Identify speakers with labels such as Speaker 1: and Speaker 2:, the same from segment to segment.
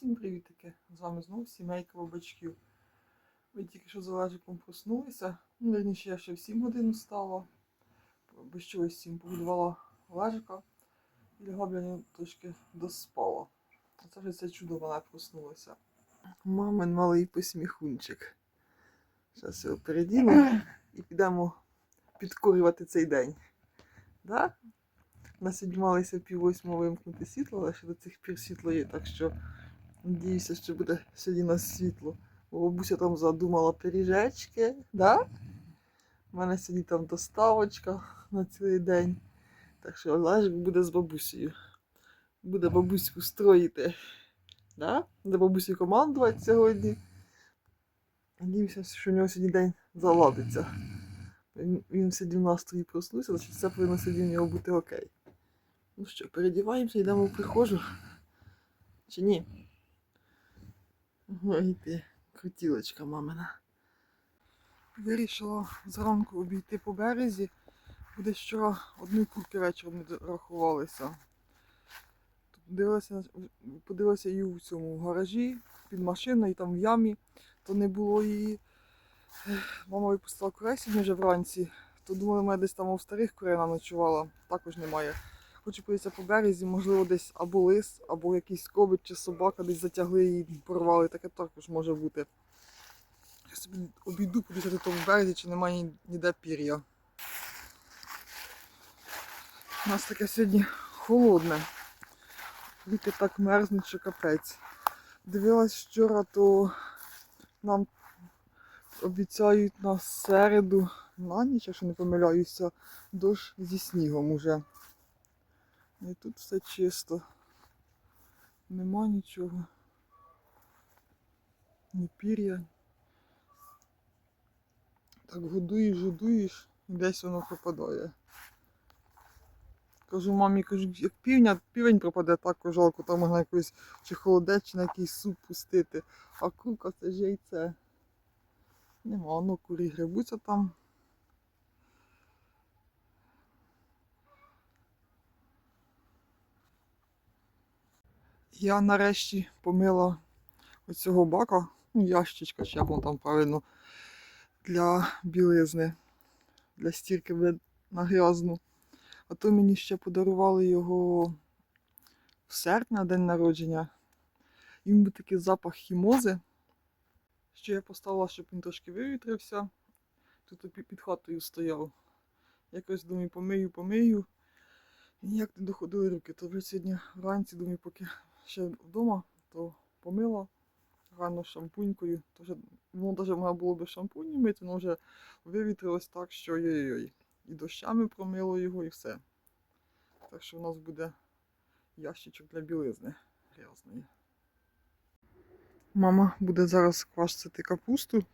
Speaker 1: Всім привітики! З вами знову сімейка бабачків. Ви тільки що з Олежиком проснулися. Ну, вірніше, я ще в 7 годин встала. Без чогось 7 погодувала Олежика. І лягла б нього трошки доспала. А це вже це чудо вона проснулася. Мамин малий посміхунчик. Зараз його передіну і підемо підкорювати цей день. Да? На сьогодні малися пів восьмого вимкнути світло, але ще до цих пір світло є, так що надіюся, що буде сьогодні у нас світло. Бо бабуся там задумала пиріжечки, да? У мене сьогодні там доставочка на цілий день. Так що Олежик буде з бабусею. Буде бабуську строїти. Да? Буде бабусі командувати сьогодні. Надіюся, що у нього сьогодні день заладиться. Він, він сьогодні в настрої проснувся, значить все повинно сьогодні в нього бути окей. Ну що, передіваємося, йдемо в прихожу. Чи ні? Ой ти, крутілочка мамина. Вирішила зранку обійти по березі. Буде що одної курки вечором не дорахувалися. Тут Подивилася, подивилася і у цьому в гаражі під машиною, там в ямі, то не було її. Мама випустила курей сьогодні вже вранці, то думали, мене десь там у старих курей ночувала, також немає. Хочу по березі, можливо, десь або лис, або якийсь кобить чи собака десь затягли і порвали. Таке також може бути. Я собі обійду, подивитися на тому березі, чи немає ні- ніде пір'я. У нас таке сьогодні холодне. Віки так мерзнуть, що капець. Дивилась вчора, то нам обіцяють на середу, на ніч, якщо не помиляюся, дощ зі снігом уже. І тут все чисто. Нема нічого. Ні пір'я. Так годуєш, годуєш, і десь воно пропадає. Кажу мамі, кажу, як півня, півень пропаде, також жалко, там можна якийсь чи холодець, чи на якийсь суп пустити. А курка це ж яйце. Нема, воно курі грибуться там. Я нарешті помила оцього бака, ну, ящичка, чи як воно там правильно, для білизни, для стірки на грязну. А то мені ще подарували його в серпні на день народження. І був такий запах хімози, що я поставила, щоб він трошки вивітрився. Тут під хатою стояв. Якось думаю, помию, помию. І ніяк не доходили руки. То вже сьогодні вранці, думаю, поки ще вдома, то помила гарно шампунькою. То вже, ну, навіть можна було би шампунь мити, воно вже вивітрилось так, що ой-ой-ой. І дощами промило його, і все. Так що у нас буде ящичок для білизни грязної. Мама буде зараз квасити капусту.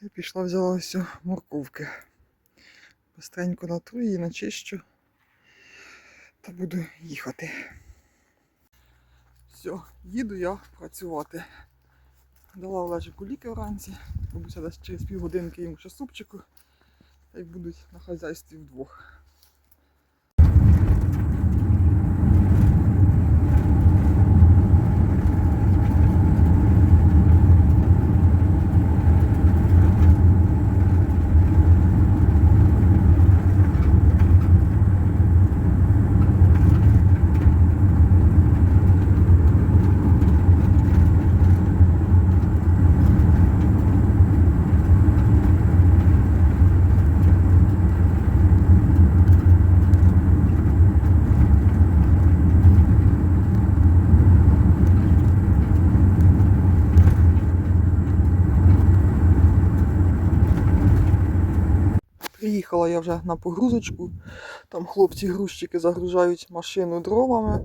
Speaker 1: Я пішла взяла ось морковки. Бистренько натру її, начищу. Та буду їхати. Все, їду я працювати. Дала Олежику ліки вранці. Бабуся десь через півгодинки йому ще супчику. Та й будуть на хазяйстві вдвох. Приїхала я вже на погрузочку. Там хлопці-грузчики загружають машину дровами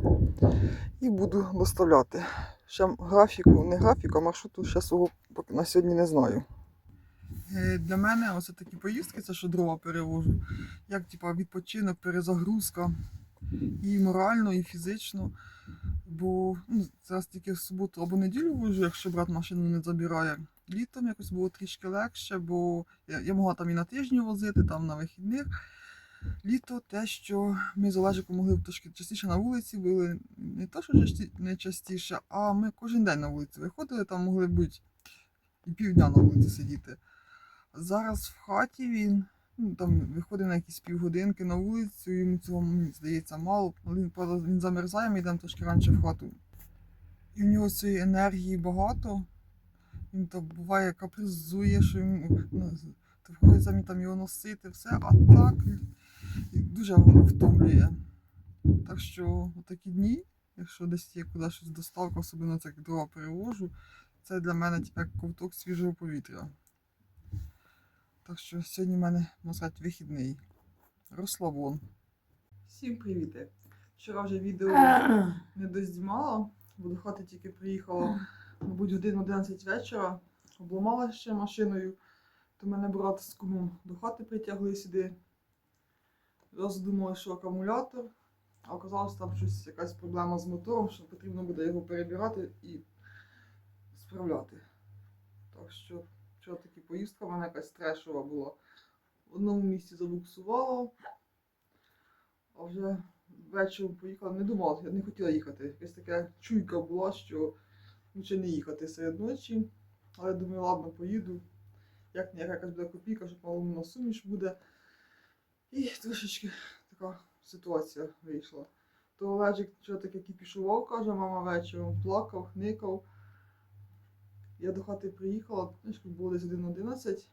Speaker 1: і буду доставляти. Ще графіку, не графіку, а маршруту ще свого на сьогодні не знаю. Е, Для мене ось такі поїздки, це що дрова перевожу, як типа відпочинок, перезагрузка. І морально, і фізично. Бо ну, зараз тільки в суботу або неділю вожу, якщо брат машину не забирає. Літом якось було трішки легше, бо я, я могла там і на тижні возити, там на вихідних. літо те, що ми з Олежиком могли трошки частіше на вулиці, були не то, що не частіше, а ми кожен день на вулиці виходили, там могли бути і півдня на вулиці сидіти. Зараз в хаті він ну, там виходить на якісь півгодинки на вулицю, йому цього мені здається мало. Він, правда, він замерзає, ми йдемо трошки раніше в хату. І в нього цієї енергії багато. Він там буває капризує, що йому ну, приходиться мені там його носити, все, а так дуже воно втомлює. Так що такі дні, якщо десь є куди щось доставка, особливо це як дрова перевожу, це для мене типу, як ковток свіжого повітря. Так що сьогодні в мене, можна сказати, вихідний. Розслабон. Всім привіти! Вчора вже відео не дознімала, бо до хати тільки приїхала, мабуть, годин 11 вечора, обламала ще машиною, то мене брат з кумом до хати притягли сюди. Зразу думали, що акумулятор, а оказалось там щось, якась проблема з мотором, що потрібно буде його перебирати і справляти. Так що вчора таки поїздка в мене якась трешова була. В одному місці забуксувала, а вже вечором поїхала. Не думала, я не хотіла їхати. Якась така чуйка була, що лучше не їхати серед ночі. Але думаю, ладно, поїду. Як не якась буде копійка, щоб мало на суміш буде. І трошечки така ситуація вийшла. То Олежик вчора таки кіпішував, каже, мама вечором плакав, хникав. Я до хати приїхала, було десь 1.11.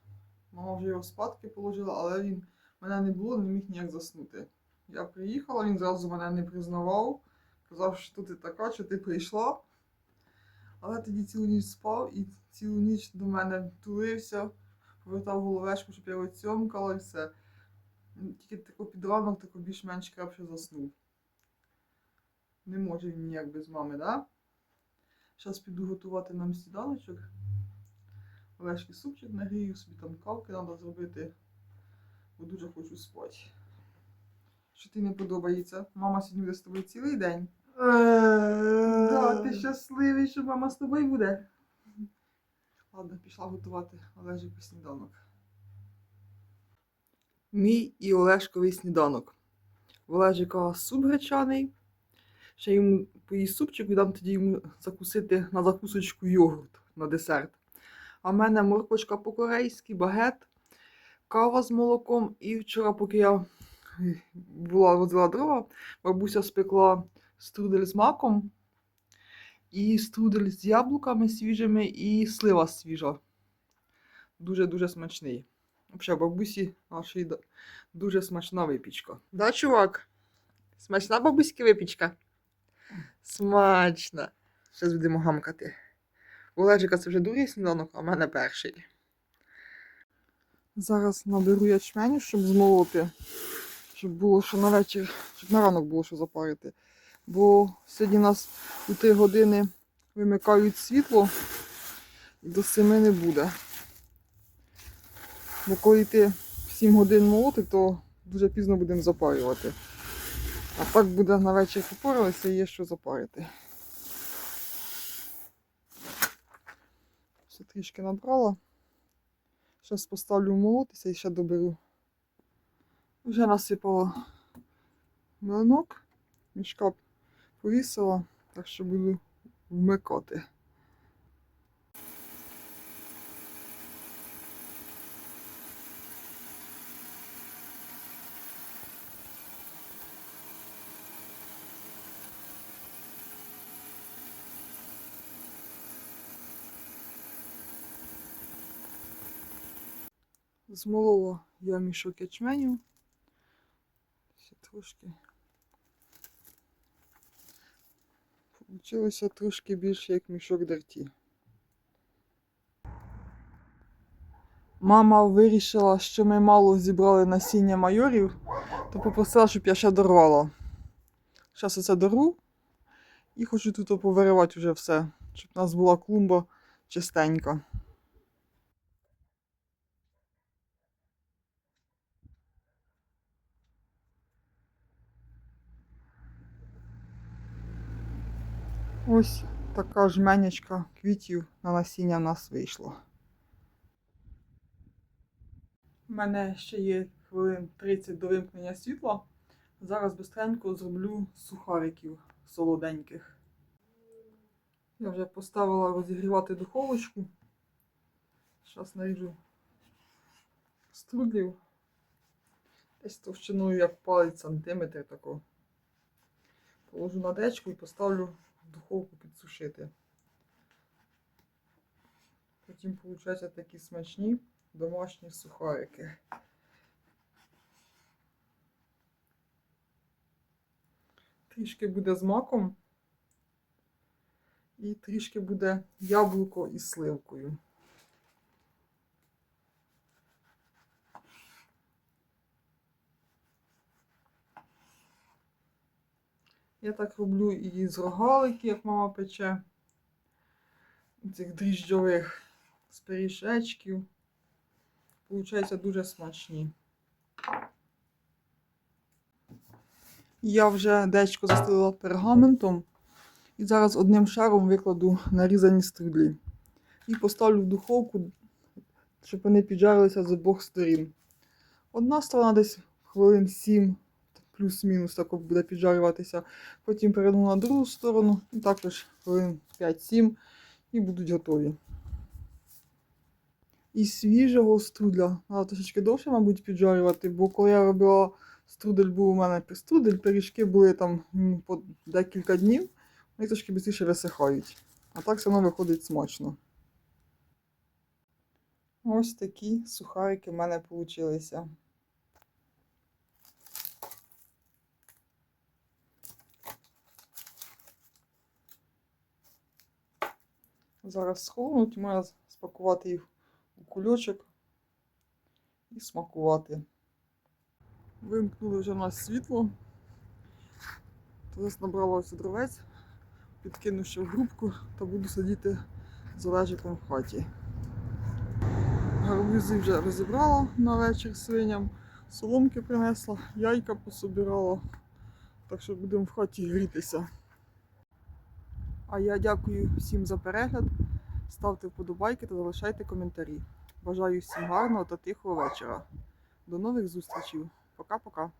Speaker 1: Мама вже його спадки положила, але він мене не було, не міг ніяк заснути. Я приїхала, він зразу мене не признавав, казав, що ти така, що ти прийшла. Але тоді цілу ніч спав і цілу ніч до мене тулився, повертав головешку, щоб я його цьомкала і все. Тільки тако під ранок, більш-менш крепше заснув. Не може він ніяк без мами, да? Зараз піду готувати нам сніданочок. Олешки супчик нагрію, собі там кавки треба зробити, бо дуже хочу спати. Що ти не подобається? Мама сьогодні буде з тобою цілий день. Да, ти щасливий, що мама з тобою буде. Ладно, пішла готувати Олежику сніданок. Мій і Олешковий сніданок. В Олежика суп гречаний. Ще йому поїсть супчик, і дам тоді йому закусити на закусочку йогурт на десерт. А в мене морквочка по-корейськи, багет, кава з молоком. І вчора, поки я е, була возила дрова, бабуся спекла струдель з маком і струдель з яблуками свіжими і слива свіжа. Дуже-дуже смачний. Взагалі, бабусі да- дуже смачна випічка. Да, чувак? Смачна бабуська випічка? Смачна. Зараз будемогамкати. У Олежика це вже другий сніданок, а в мене перший. Зараз наберу ячменю, щоб змолоти, щоб було що на вечір, щоб на ранок було що запарити. Бо сьогодні нас у 3 години вимикають світло і до 7 не буде. Бо коли ти 7 годин молоти, то дуже пізно будемо запарювати. А так буде на вечір попоралися і є що запарити. Ще трішки набрала. Зараз поставлю молотися і ще доберу. Вже насипала млинок, мішка повісила, так що буду вмикати. Змолола я мішок ячменю. Ще трошки. Получилося трошки більше, як мішок дерті. Мама вирішила, що ми мало зібрали насіння майорів, то попросила, щоб я ще дорвала. Зараз оце дорву і хочу тут повиривати вже все, щоб у нас була клумба чистенька. Ось така жменячка квітів на насіння в нас вийшла. У мене ще є хвилин 30 до вимкнення світла. Зараз бистренько зроблю сухариків солоденьких. Я вже поставила розігрівати духовочку. Зараз наріжу струдлів. Десь товщиною як палець сантиметр тако. Положу на дечку і поставлю духовку підсушити. Потім виходять такі смачні домашні сухарики. Трішки буде з маком. І трішки буде яблуко із сливкою. Я так роблю і з рогалики, як мама пече. Цих дріжджових з пиріжечків. Дуже смачні. Я вже дечко застелила пергаментом. І зараз одним шаром викладу нарізані струдлі. І поставлю в духовку, щоб вони піджарилися з обох сторін. Одна сторона десь хвилин 7, плюс-мінус так буде піджарюватися. Потім перейду на другу сторону, і також хвилин 5-7 і будуть готові. І свіжого струдля. Треба трошечки довше, мабуть, піджарювати, бо коли я робила струдель, був у мене струдель, пиріжки були там по декілька днів, вони трошки швидше висихають. А так все одно виходить смачно. Ось такі сухарики в мене вийшли. Зараз сховнуть, можна спакувати їх у кульочок і смакувати. Вимкнули вже в нас світло. Зараз набралося дровець, підкину ще в грубку та буду сидіти з Олежиком в хаті. Гарбузи вже розібрала на вечір свиням, соломки принесла, яйка пособирала. Так що будемо в хаті грітися. А я дякую всім за перегляд. Ставте вподобайки та залишайте коментарі. Бажаю всім гарного та тихого вечора. До нових зустрічей. Пока-пока.